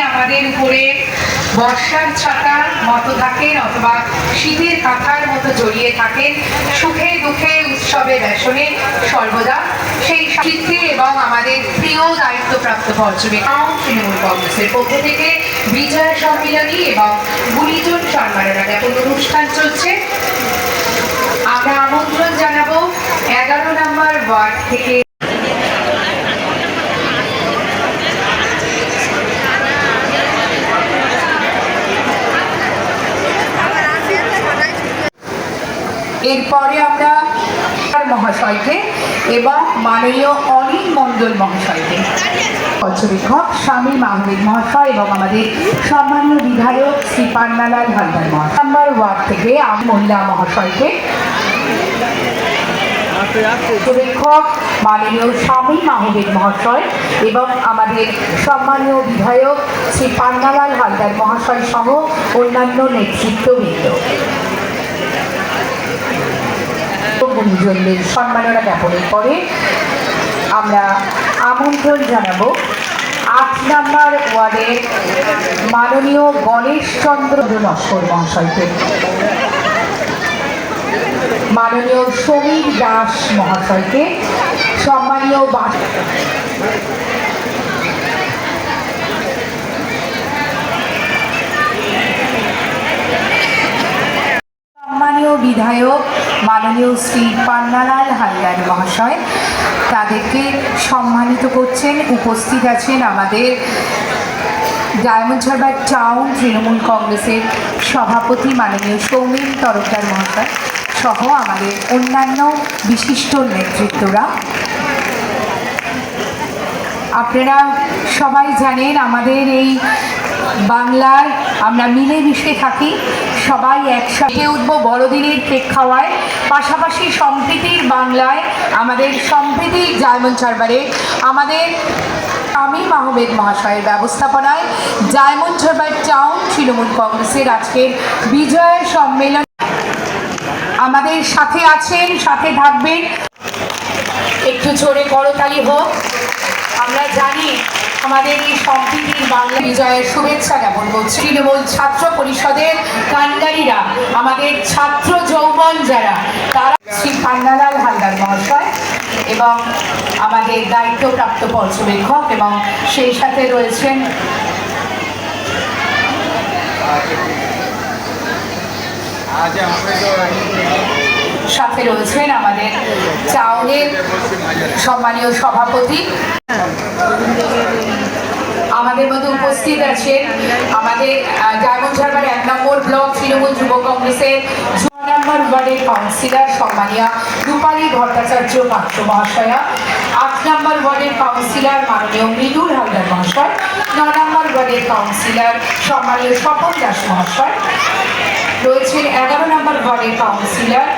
আমাদের উপরে বর্ষার ছাতার মতো থাকেন অথবা শীতের কাঁথার মতো জড়িয়ে থাকেন, সুখে দুঃখে উৎসবে ব্যসনে সর্বদা সেই সাহিত্যে এবং আমাদের প্রিয় দায়িত্বপ্রাপ্ত পর্যবেক্ষণ তৃণমূল কংগ্রেসের পক্ষ থেকে বিজয় সম্মিলনী এবং গুণীজন সম্মাননা জ্ঞাপন অনুষ্ঠান চলছে। আমরা আমন্ত্রণ জানাব এগারো নম্বর ওয়ার্ড থেকে এরপরে আমরা মহাশয়কে এবং মাননীয় অনিল মণ্ডল মহাশয়কে। পর্যবেক্ষক স্বামী মাহমুদ মহাশয় এবং আমাদের সম্মানীয় বিধায়ক শ্রী পান্নালাল হালদার মহাশয়। নাম্বার ওয়ার্ড থেকে আমি মহিলা মহাশয়কে। পর্যবেক্ষক মাননীয় স্বামী মাহমুদ মহাশয় এবং আমাদের সম্মানীয় বিধায়ক শ্রী পান্নালাল হালদার মহাশয় সহ অন্যান্য নেতৃত্ববৃন্দ। গুণীজনদের সম্মাননা জ্ঞাপনের পরে আমরা আমন্ত্রণ জানাব আট নাম্বার ওয়ার্ডের মাননীয় গণেশ চন্দ্র নস্কর মহাশয়কে। মাননীয় সমীর দাস মহাশয়কে, সম্মানীয় বাস সম্মানীয় বিধায়ক মাননীয় শ্রী পান্নালাল হালদার মহাশয়। তাদেরকে সম্মানিত করছেন, উপস্থিত আছেন আমাদের ডায়মন্ড টাউন তৃণমূল কংগ্রেসের সভাপতি মাননীয় সৌমেন তরফদার মহাশয় সহ আমাদের অন্যান্য বিশিষ্ট নেতৃত্বরা। আপনারা সবাই জানেন আমাদের এই বাংলায় আমরা মিলেমিশে থাকি, সবাই একসাথে উঠব বড়দিনের কেক খাওয়ায়। পাশাপাশি সম্প্রীতির বাংলায় আমাদের সম্প্রীতির জায়মন চারবারে, আমাদের আমি মাহমেদ মহাশয়ের ব্যবস্থাপনায় ডায়মন্ড হারবার টাউন তৃণমূল কংগ্রেসের আজকের বিজয় সম্মেলন। আমাদের সাথে আছেন, সাথে থাকবেন, একটু জোরে করতালি হোক। আমরা জানি আমাদের এই সম্প্রীতির বিজয়ের শুভেচ্ছা জ্ঞাপন করছি। তৃণমূল ছাত্র পরিষদের কান্ডারীরা, আমাদের ছাত্র যৌবন যারা, তারা শ্রী কান্নালাল হালদার মহাশয় এবং আমাদের দায়িত্বপ্রাপ্ত পর্যবেক্ষক এবং সেই সাথে রয়েছেন সাথে রয়েছেন আমাদের চাউনের সম্মানীয় সভাপতি। আমাদের মধ্যে উপস্থিত আছেন আমাদের ডায়মন্ড এক নম্বর ব্লক তৃণমূল যুব কংগ্রেসের ছ নম্বর ওয়ার্ডের কাউন্সিলর সম্মানীয় রূপালী ভট্টাচার্য পাত্র মহাশয়া, আট নম্বর ওয়ার্ডের কাউন্সিলর মাননীয় মৃদুল হালদার মহাশয়, ন নম্বর ওয়ার্ডের কাউন্সিলর সম্মানীয় স্বপন দাস মহাশয় রয়েছেন এগারো নম্বর ওয়ার্ডের কাউন্সিলর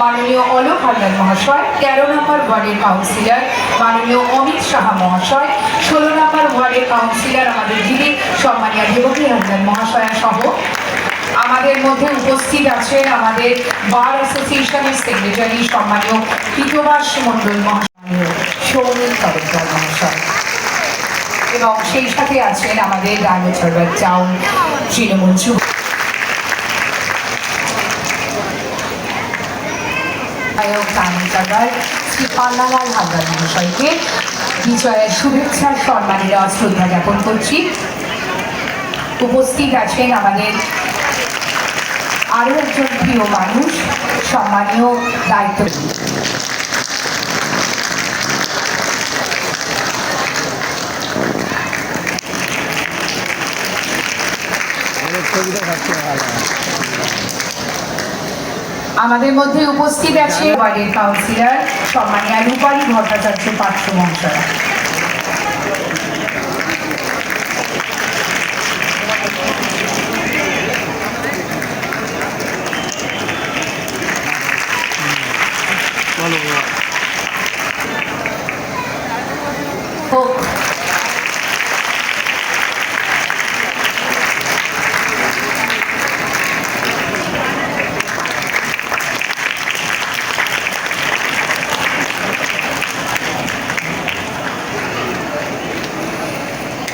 মাননীয় অলোক হালদার মহাশয়, তেরো নম্বর ওয়ার্ডের কাউন্সিলর মাননীয় অমিত সাহা মহাশয় কাউন্সিলর আমাদের দিদি সম্মানীয় দেবকী হালদার মহাশয়া সহ আমাদের মধ্যে উপস্থিত আছেন আমাদের বার অ্যাসোসিয়েশনের সেক্রেটারি সম্মানীয় কৃতবাস মণ্ডল মহাশয় সৌমিল তরফদার মহাশয়, এবং সেই সাথে আছেন আমাদের ডায়মন্ড টাউন তৃণমূল যুব। বিধায়ক তামিলকার শ্রী পান্নালাল হালদার মহাশয়কে বিজয়ের শুভেচ্ছা, সম্মানীরা শ্রদ্ধা জ্ঞাপন করছি। উপস্থিত আছেন আমাদের আরও একজন প্রিয় মানুষ, সম্মানীয় দায়িত্ব। ছবিটা আমাদের মধ্যে উপস্থিত আছে ওয়ার্ডের কাউন্সিলর সম্মানীয় রূপালী ভট্টাচার্য পাত্র মহাশয় বলো হোক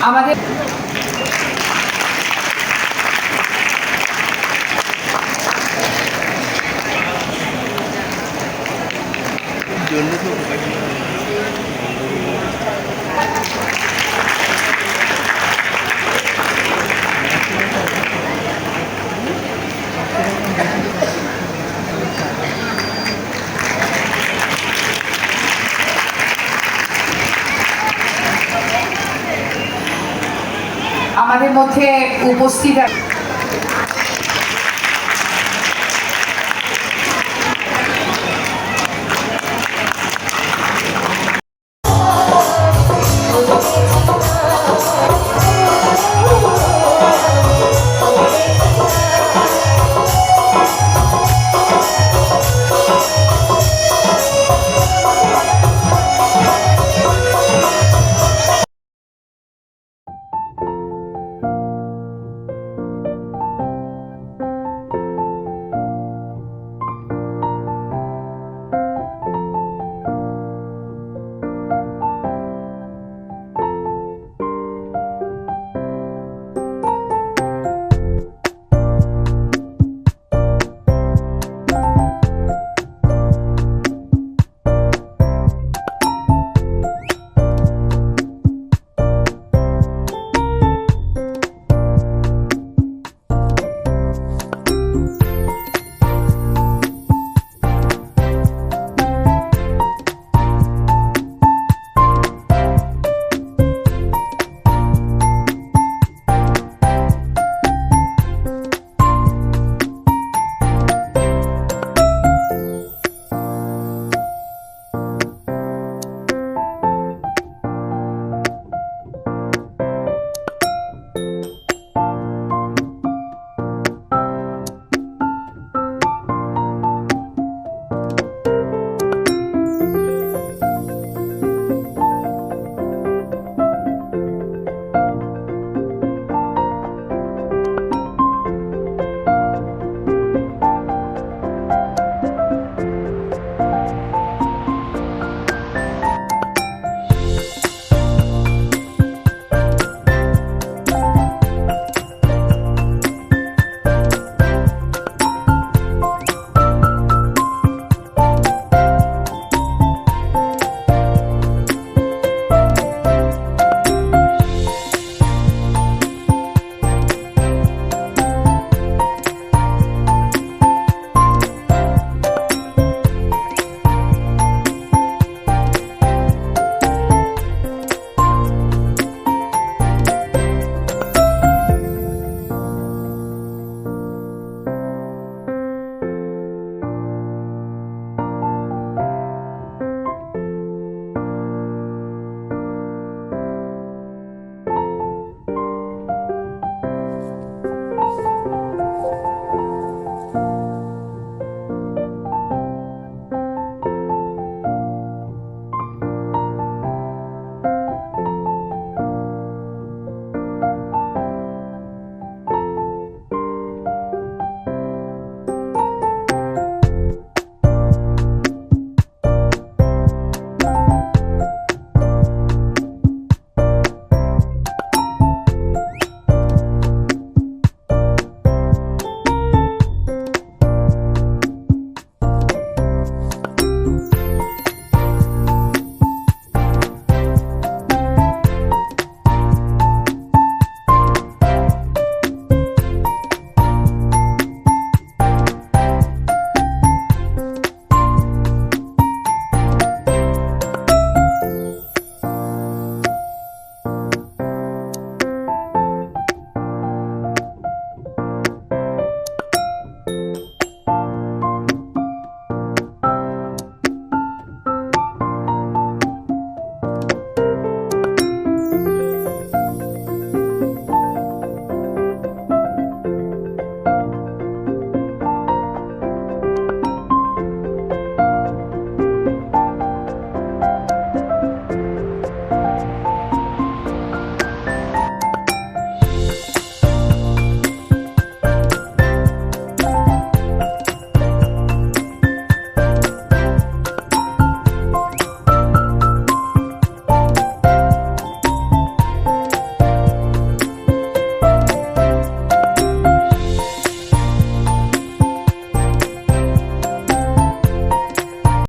আমাদের জন্য তো আমাদের মধ্যে উপস্থিত